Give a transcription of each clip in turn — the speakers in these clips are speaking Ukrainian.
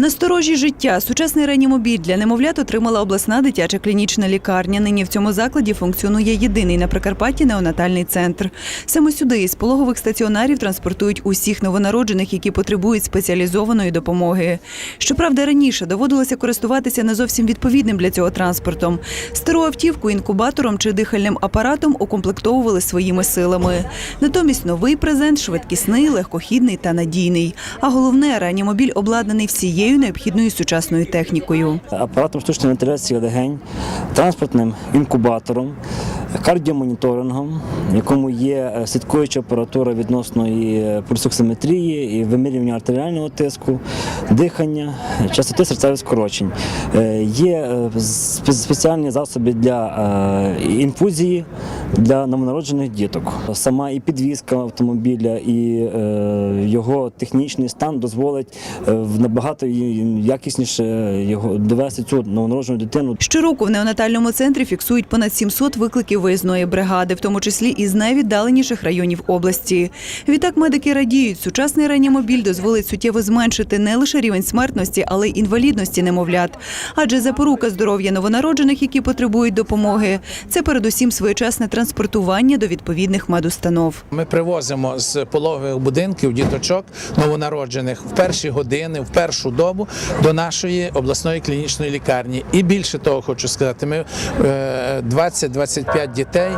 Насторожі життя сучасний реанімобіль для немовлят отримала обласна дитяча клінічна лікарня. Нині в цьому закладі функціонує єдиний на Прикарпатті неонатальний центр. Саме сюди із пологових стаціонарів транспортують усіх новонароджених, які потребують спеціалізованої допомоги. Щоправда, раніше доводилося користуватися не зовсім відповідним для цього транспортом. Стару автівку інкубатором чи дихальним апаратом укомплектовували своїми силами. Натомість новий презент швидкісний, легкохідний та надійний. А головне, реанімобіль обладнаний всією необхідною сучасною технікою. апаратом штучної вентиляції легень, транспортним інкубатором, кардіомоніторингом, в якому є е, слідкуюча апаратура відносно і е, пульсоксиметрії, і вимірювання артеріального тиску, дихання, частоти серцевих скорочень. Е, Є спеціальні засоби для інфузії для новонароджених діток. Сама і підвізка автомобіля, і його технічний стан дозволить набагато якісніше його довести цю новонароджену дитину Щороку в неонатальному центрі фіксують понад 700 викликів виїзної бригади, в тому числі із найвіддаленіших районів області. Відтак медики радіють, сучасний реанімобіль дозволить суттєво зменшити не лише рівень смертності, але й інвалідності немовлят. Адже запорука здоров'я новонароджених, які потребують допомоги, це передусім своєчасне транспортування до відповідних медустанов. Ми привозимо з пологових будинків діточок новонароджених в перші години, в першу добу до нашої обласної клінічної лікарні. І більше того, хочу сказати, ми е, 20-25 50 дітей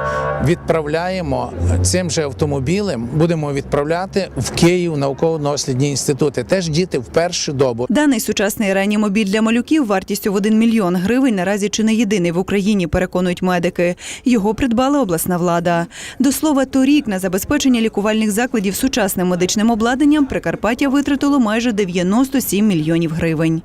відправляємо цим же автомобілем. Будемо відправляти в Київ науково-дослідні інститути. Теж діти в першу добу. Даний сучасний реанімобіль для малюків вартістю в 1 мільйон гривень. Наразі чи не єдиний в Україні переконують медики. Його придбала обласна влада. До слова, торік на забезпечення лікувальних закладів сучасним медичним обладнанням Прикарпаття витратило майже 97 мільйонів гривень.